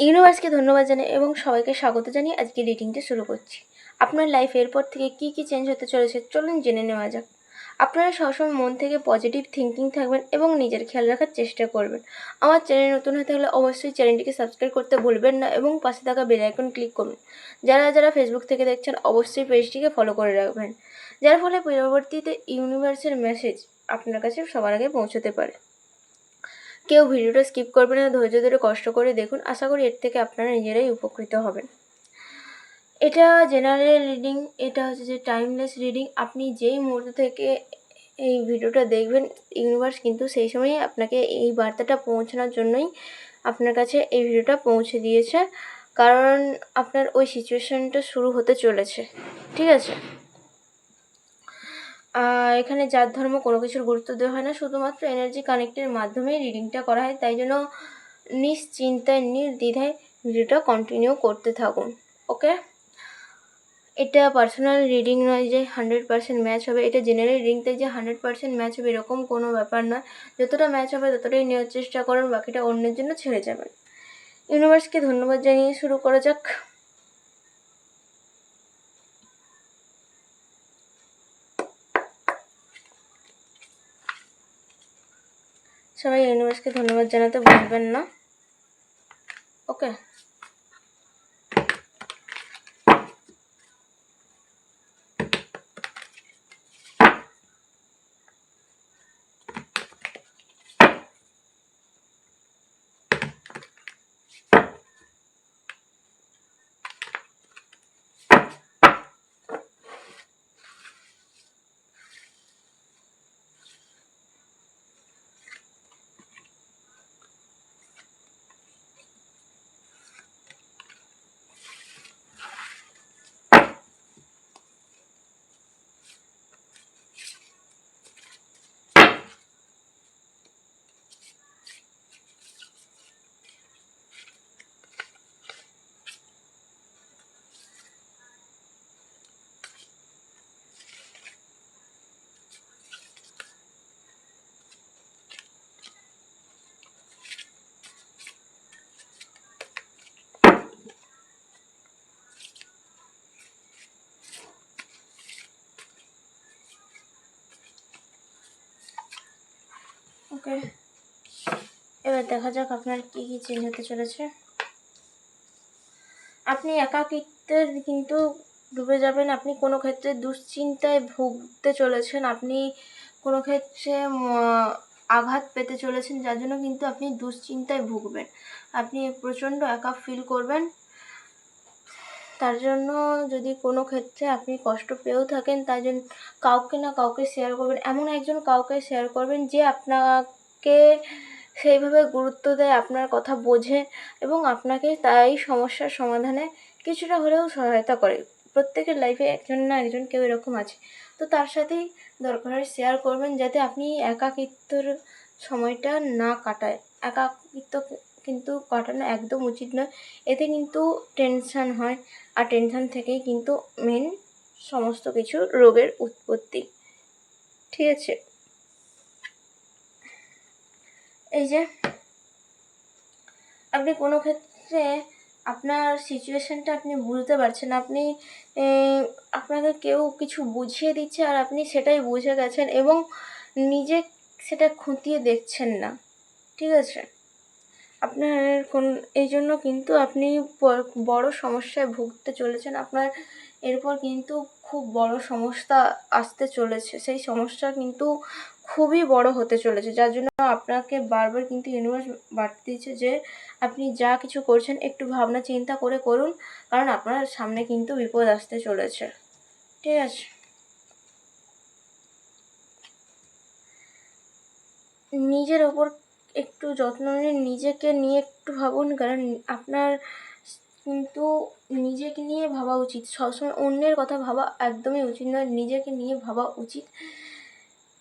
ইউনিভার্সকে ধন্যবাদ জানাই এবং সবাইকে স্বাগত জানিয়ে আজকে রিডিংটা শুরু করছি। আপনার লাইফ এরপর থেকে কী কী চেঞ্জ হতে চলেছে চলুন জেনে নেওয়া যাক। আপনারা সবসময় মন থেকে পজিটিভ থিঙ্কিং থাকবেন এবং নিজের খেয়াল রাখার চেষ্টা করবেন। আমার চ্যানেল নতুন হয়ে থাকলে অবশ্যই চ্যানেলটিকে সাবস্ক্রাইব করতে ভুলবেন না এবং পাশে থাকা বেল আইকন ক্লিক করুন। যারা যারা ফেসবুক থেকে দেখছেন, অবশ্যই পেজটিকে ফলো করে রাখবেন। যার ফলে পরবর্তীতে ইউনিভার্সের মেসেজ আপনার কাছে সবার আগে পৌঁছতে পারে। কেউ ভিডিওটা স্কিপ করবেন না, ধৈর্য ধরে কষ্ট করে দেখুন। আশা করি এর থেকে আপনারা নিজেরাই উপকৃত হবেন। এটা জেনারেল রিডিং এটা হচ্ছে যে টাইমলেস রিডিং আপনি যেই মুহূর্ত থেকে এই ভিডিওটা দেখবেন ইউনিভার্স কিন্তু সেই সময়ই আপনাকে এই বার্তাটা পৌঁছানোর জন্যই আপনার কাছে এই ভিডিওটা পৌঁছে দিয়েছে। কারণ আপনার ওই সিচুয়েশানটা শুরু হতে চলেছে। ঠিক আছে? এখানে জাত, ধর্ম কোনো কিছুর গুরুত্ব দেওয়া হয় না, শুধুমাত্র এনার্জি কানেক্টের মাধ্যমেই রিডিংটা করা হয়, তাই জন্য নিশ্চিন্তায়, নির্দ্বিধায় ভিডিওটা কন্টিনিউ করতে থাকুন ওকে এটা পার্সোনাল রিডিং নয় যে হান্ড্রেড পার্সেন্ট ম্যাচ হবে, এটা জেনারেল রিডিংতে যে হান্ড্রেড পার্সেন্ট ম্যাচ হবে এরকম কোনো ব্যাপার নয়, যতটা ম্যাচ হবে ততটাই নেওয়ার চেষ্টা করুন, বাকিটা অন্যের জন্য ছেড়ে যাবেন। ইউনিভার্সকে ধন্যবাদ জানিয়ে শুরু করা যাক। সবাই ইউনিভার্সকে ধন্যবাদ জানাতে ভুলবেন না। ওকে ওকে এবার দেখা যাক আপনার কী কী চেঞ্জ হতে চলেছে। আপনি একাকিত্বের কিন্তু ডুবে যাবেন। আপনি কোনো ক্ষেত্রে দুশ্চিন্তায় ভুগতে চলেছেন। আপনি কোনো ক্ষেত্রে আঘাত পেতে চলেছেন। যার জন্য কিন্তু আপনি দুশ্চিন্তায় ভুগবেন। আপনি প্রচণ্ড একা ফিল করবেন। তার জন্য যদি কোনো ক্ষেত্রে আপনি কষ্ট পেয়েও থাকেন, তাই জন্য কাউকে না কাউকে শেয়ার করবেন। এমন একজন কাউকে শেয়ার করবেন, যে আপনাকে সেইভাবে গুরুত্ব দেয়, আপনার কথা বোঝে এবং আপনাকে তাই সমস্যার সমাধানে কিছুটা হলেও সহায়তা করে। প্রত্যেকের লাইফে একজন না একজন কেউ এরকম আছে। তো তার সাথেই দরকার হয় শেয়ার করবেন, যাতে আপনি একাকিত্বর সময়টা না কাটায়। একাকিত্ব কিন্তু কাটানো একদম উচিত নয়। এতে কিন্তু টেনশান হয়। আর টেনশান থেকেই কিন্তু মেন সমস্ত কিছু রোগের উৎপত্তি। ঠিক আছে? এই যে, আপনি কোনো ক্ষেত্রে আপনার সিচুয়েশানটা আপনি বুঝতে পারছেন, আপনি আপনাকে কেউ কিছু বুঝিয়ে দিচ্ছে আর আপনি সেটাই বুঝে গেছেন এবং নিজে সেটা খুঁটিয়ে দেখছেন না। ঠিক আছে? আপনার কোন, এই জন্য কিন্তু আপনি বড় সমস্যায় ভুগতে চলেছেন। আপনার এরপর কিন্তু খুব বড় সমস্যা আসতে চলেছে। সেই সমস্যা কিন্তু খুবই বড় হতে চলেছে। যার জন্য আপনাকে বারবার কিন্তু ইউনিভার্স বাড়তে দিচ্ছে যে, আপনি যা কিছু করছেন, একটু ভাবনা চিন্তা করে করুন। কারণ আপনার সামনে কিন্তু বিপদ আসতে চলেছে। ঠিক আছে? নিজের ওপর একটু যত্ন নিন নিজেকে নিয়ে একটু ভাবুন। কারণ আপনার কিন্তু নিজেকে নিয়ে ভাবা উচিত। সবসময় অন্যের কথা ভাবা একদমই উচিত নয়, নিজেকে নিয়ে ভাবা উচিত।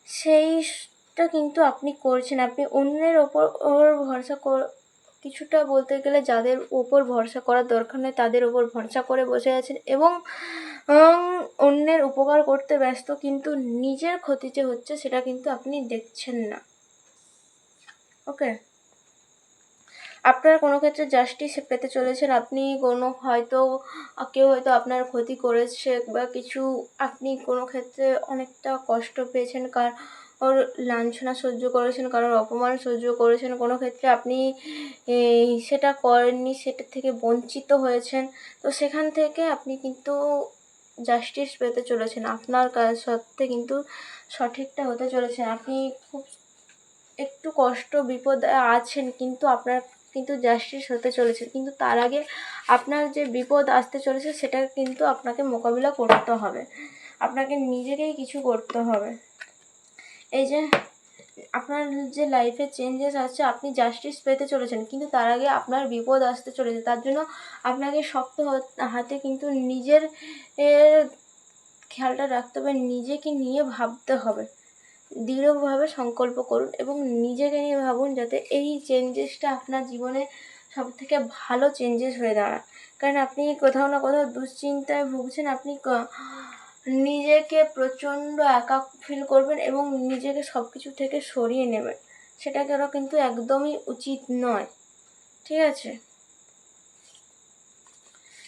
সেইটা কিন্তু আপনি করছেন। আপনি অন্যের ওপর ওর ভরসা কিছুটা বলতে গেলে যাদের ওপর ভরসা করার দরকার নেই, তাদের ওপর ভরসা করে বসে আছেন এবং অন্যের উপকার করতে ব্যস্ত, কিন্তু নিজের ক্ষতি যে হচ্ছে, সেটা কিন্তু আপনি দেখছেন না। ওকে আপনার কোনো ক্ষেত্রে জাস্টিস পেতে চলেছেন? আপনি কোনো হয়তো, কেউ হয়তো আপনার ক্ষতি করেছে বা কিছু, আপনি কোনো ক্ষেত্রে অনেকটা কষ্ট পেয়েছেন কার ওর লাঞ্ছনা সহ্য করেছেন, কারোর অপমান সহ্য করেছেন, কোনো ক্ষেত্রে আপনি সেটা করেননি, সেটা থেকে বঞ্চিত হয়েছেন, তো সেখান থেকে আপনি কিন্তু জাস্টিস পেতে চলেছেন। আপনার কাজ সত্ত্বে কিন্তু সঠিকটা হতে চলেছে। আপনি খুব কষ্ট, বিপদ আছেন, কিন্তু আপনার কিন্তু জাস্টিস হতে চলেছে কিন্তু তার আগে আপনার যে বিপদ আসতে চলেছে, সেটা কিন্তু আপনাকে মোকাবিলা করতে হবে। আপনাকে নিজেকেই কিছু করতে হবে। এই যে আপনার যে লাইফে চেঞ্জেস আসছে আপনি জাস্টিস পেতে চলেছেন, কিন্তু তার আগে আপনার বিপদ আসতে চলেছে। তার জন্য আপনাকে শক্ত হাতে কিন্তু নিজের খেয়ালটা রাখতে হবে, নিজেকে নিয়ে ভাবতে হবে। দৃঢ়ভাবে সংকল্প করুন এবং নিজেকে নিয়ে ভাবুন যাতে এই চেঞ্জেসটা আপনার জীবনে সব থেকে ভালো চেঞ্জেস হয়ে দাঁড়ায়। কারণ আপনি কোথাও না কোথাও দুশ্চিন্তায় ভুগছেন, আপনি নিজেকে প্রচণ্ড একা ফিল করবেন এবং নিজেকে সব কিছু থেকে সরিয়ে নেবেন। সেটা করা কিন্তু একদমই উচিত নয়। ঠিক আছে?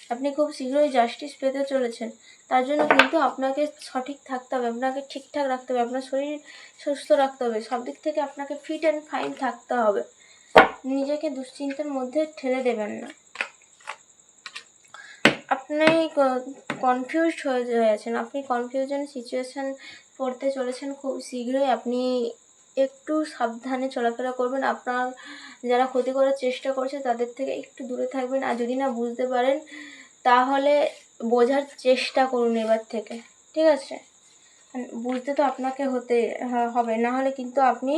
আপনি খুব শীঘ্রই জাস্টিস পেতে চলেছেন। তার জন্য কিন্তু আপনাকে সঠিক থাকতে হবে, আপনাকে ঠিকঠাক রাখতে হবে, আপনার শরীর সুস্থ রাখতে হবে, সব দিক থেকে আপনাকে ফিট অ্যান্ড ফাইন থাকতে হবে। নিজেকে দুশ্চিন্তার মধ্যে ঠেলে দেবেন না। আপনি কনফিউজড হয়ে যাচ্ছেন আপনি কনফিউশন সিচুয়েশান পড়তে চলেছেন খুব শীঘ্রই। আপনি একটু সাবধানে চলাফেরা করবেন। আপনার যারা ক্ষতি করার চেষ্টা করছে, তাদের থেকে একটু দূরে থাকবেন। আর যদি না বুঝতে পারেন তাহলে বোঝার চেষ্টা করুন এবার থেকে, ঠিক আছে? বুঝতে তো আপনাকে হতে হবে, না হলে কিন্তু আপনি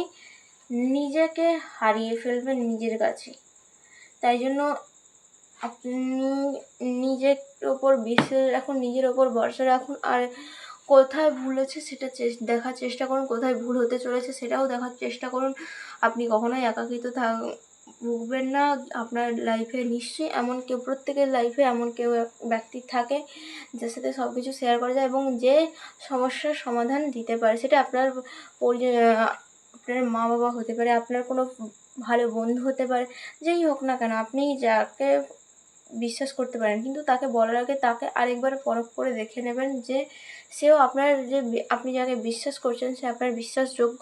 নিজেকে হারিয়ে ফেলবেন নিজের কাছে। তাই জন্য আপনি নিজের ওপর বিশ্বাস রাখুন, নিজের ওপর ভরসা রাখুন, আর কোথায় ভুল হচ্ছে সেটা দেখার চেষ্টা করুন, কোথায় ভুল হতে চলেছে সেটাও দেখার চেষ্টা করুন। আপনি কখনোই একাকিত্ব থাক ভুগবেন না, আপনার লাইফে নিশ্চয়ই এমন কেউ, প্রত্যেকের লাইফে এমন কেউ ব্যক্তি থাকে যার সাথে সব কিছু শেয়ার করা যায় এবং যে সমস্যার সমাধান দিতে পারে সেটা আপনার আপনার মা বাবা হতে পারে, আপনার কোনো ভালো বন্ধু হতে পারে, যেই হোক না কেন, আপনি যাকে বিশ্বাস করতে পারেন, কিন্তু তাকে বলার আগে তাকে আরেকবার পরখ করে দেখে নেবেন যে সেও আপনার যে আপনি যাকে বিশ্বাস করছেন সে আপনার বিশ্বাসযোগ্য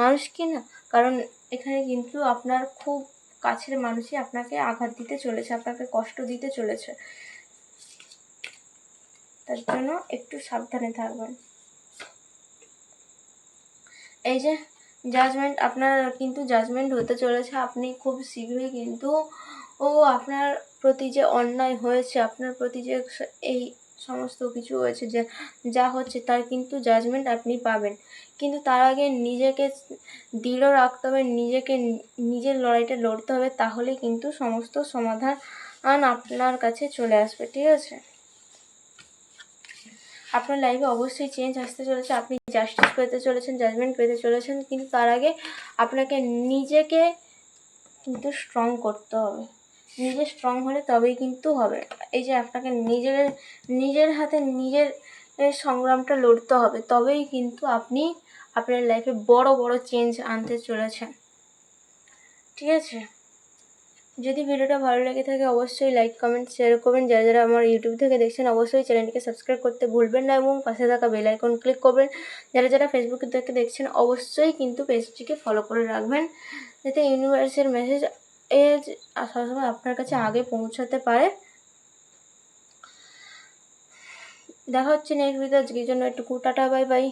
মানুষ কি না কারণ এখানে কিন্তু আপনার খুব কাছের মানুষই আপনাকে আঘাত দিতে চলেছে, আপনাকে কষ্ট দিতে চলেছে। তার জন্য একটু সাবধানে থাকবেন। এই যে জাজমেন্ট আপনার কিন্তু জাজমেন্ট হতে চলেছে, আপনি খুব শীঘ্রই কিন্তু ও আপনার প্রতি যে অন্যায় হয়েছে, আপনার প্রতি যে এই সমস্ত কিছু হয়েছে যে, যা হচ্ছে তার কিন্তু জাজমেন্ট আপনি পাবেন। কিন্তু তার আগে নিজেকে দৃঢ় রাখতে হবে, নিজেকে, নিজের লড়াইটা লড়তে হবে তাহলে কিন্তু সমস্ত সমাধান আপনার কাছে চলে আসবে, ঠিক আছে? আপনার লাইফে অবশ্যই চেঞ্জ আসতে চলেছে, আপনি জাস্টিস পেতে চলেছেন জাজমেন্ট পেতে চলেছেন, কিন্তু তার আগে আপনাকে নিজেকে কিন্তু স্ট্রং করতে হবে। নিজে স্ট্রং হলে তবেই কিন্তু হবে। এই যে আপনাকে নিজের নিজের হাতে নিজের সংগ্রামটা লড়তে হবে, তবেই কিন্তু আপনি আপনার লাইফে বড় বড় চেঞ্জ আনতে চলেছেন। ঠিক আছে? যদি ভিডিওটা ভালো লেগে থাকে অবশ্যই লাইক কমেন্ট শেয়ার করবেন। যারা যারা আমার ইউটিউব থেকে দেখছেন অবশ্যই চ্যানেলটিকে সাবস্ক্রাইব করতে ভুলবেন না এবং পাশে থাকা বেল আইকন ক্লিক করবেন। যারা যারা ফেসবুক থেকে দেখছেন অবশ্যই কিন্তু পেজটিকে ফলো করে রাখবেন। যাতে ইউনিভার্সের মেসেজ এর সবসময় আপনার কাছে আগে পৌঁছাতে পারে। দেখা হচ্ছে নেক্সট ভিডিও আজকের জন্য একটু কুটাটা বাই বাই